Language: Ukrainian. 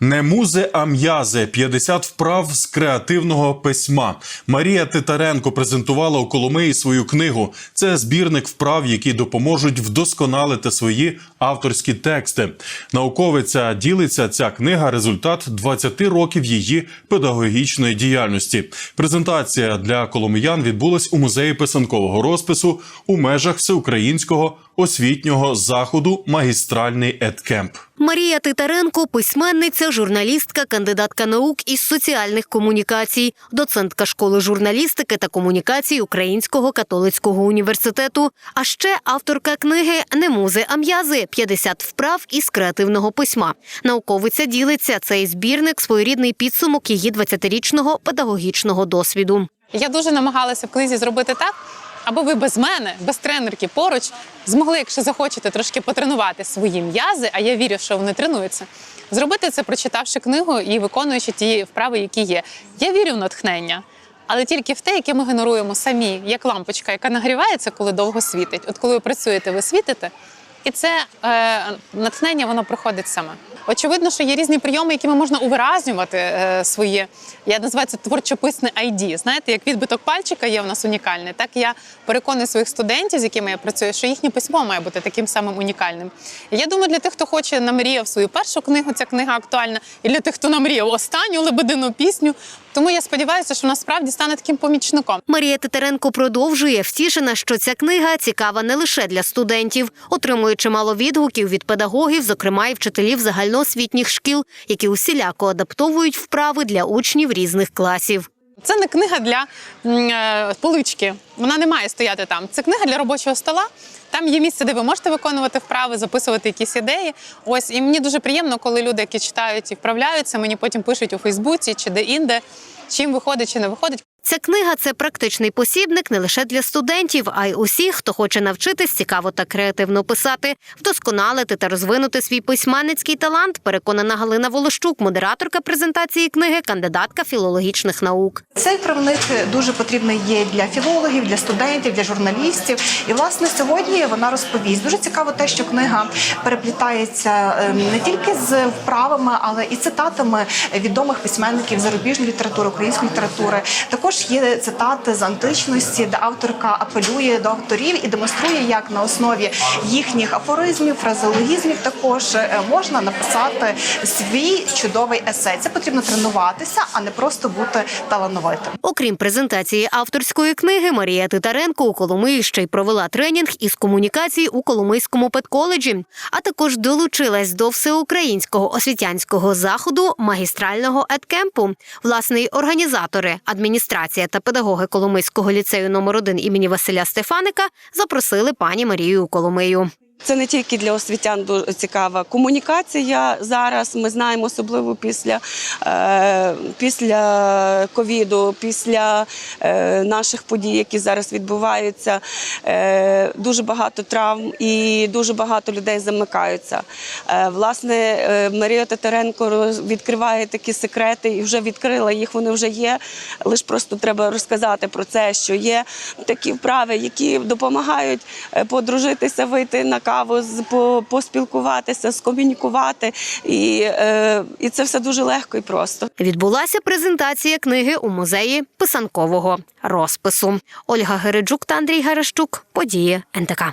Не музи, а м'язи 50 вправ з креативного письма. Марія Титаренко презентувала у Коломиї свою книгу. Це збірник вправ, які допоможуть вдосконалити свої авторські тексти. Науковиця ділиться ця книга результат 20 років її педагогічної діяльності. Презентація для коломиян відбулась у музеї писанкового розпису у межах всеукраїнського освітнього заходу Магістральний едкемп. Марія Титаренко – письменниця, журналістка, кандидатка наук із соціальних комунікацій, доцентка школи журналістики та комунікацій Українського католицького університету. А ще авторка книги «Не музи, а м'язи. 50 вправ із креативного письма». Науковиця ділиться цей збірник своєрідний підсумок її 20-річного педагогічного досвіду. Я дуже намагалася в книзі зробити так, аби ви без мене, без тренерки поруч, змогли, якщо захочете, трошки потренувати свої м'язи, а я вірю, що вони тренуються. Зробити це, прочитавши книгу і виконуючи ті вправи, які є. Я вірю в натхнення, але тільки в те, яке ми генеруємо самі, як лампочка, яка нагрівається, коли довго світить. От коли ви працюєте, ви світите, і це е, натхнення воно приходить саме. Очевидно, що є різні прийоми, якими можна увиразнювати е, своє, я називаю це творчописне ID. Знаєте, як відбиток пальчика є у нас унікальний, так я переконую своїх студентів, з якими я працюю, що їхнє письмо має бути таким самим унікальним. Я думаю, для тих, хто хоче намріяв свою першу книгу, ця книга актуальна, і для тих, хто намріяв останню лебедину пісню. Тому я сподіваюся, що насправді стане таким помічником. Марія Тетеренко продовжує втішена, що ця книга цікава не лише для студентів, отримує чимало відгуків від педагогів, зокрема і вчителів загальноосвітніх шкіл, які усіляко адаптовують вправи для учнів різних класів. Це не книга для е, полички. Вона не має стояти там. Це книга для робочого стола. Там є місце, де ви можете виконувати вправи, записувати якісь ідеї. Ось і мені дуже приємно, коли люди, які читають і вправляються, мені потім пишуть у Фейсбуці чи де-інде, чим виходить чи не виходить. Ця книга це практичний посібник не лише для студентів, а й усіх, хто хоче навчитись цікаво та креативно писати, вдосконалити та розвинути свій письменницький талант. Переконана Галина Волощук, модераторка презентації книги, кандидатка філологічних наук. Цей правник дуже потрібний є для філологів, для студентів, для журналістів. І власне сьогодні вона розповість. Дуже цікаво те, що книга переплітається ем, не тільки з вправами, але і цитатами відомих письменників зарубіжної літератури, української літератури. Також є цитати з античності, де авторка апелює до авторів і демонструє, як на основі їхніх афоризмів, фразеологізмів також е, можна написати свій чудовий есей. Це потрібно тренуватися, а не просто бути талановитим. Окрім презентації авторської книги, Марія Титаренко у Коломиї ще й провела тренінг із комунікації у Коломийському педколеджі, а також долучилась до всеукраїнського освітянського заходу магістрального едкемпу. Власне, організатори, адміністрація та педагоги Коломийського ліцею номер 1 імені Василя Стефаника запросили пані Марію Коломию. Це не тільки для освітян дуже цікава комунікація зараз. Ми знаємо, особливо після, е, після ковіду, після е, наших подій, які зараз відбуваються. Е, дуже багато травм і дуже багато людей замикаються. Е, власне, е, Марія Татаренко відкриває такі секрети і вже відкрила їх. Вони вже є. Лише просто треба розказати про це, що є такі вправи, які допомагають е, подружитися, вийти на по- поспілкуватися, скомунікувати. І, е, і це все дуже легко і просто. Відбулася презентація книги у музеї писанкового розпису. Ольга Гереджук та Андрій Гарещук. Події НТК.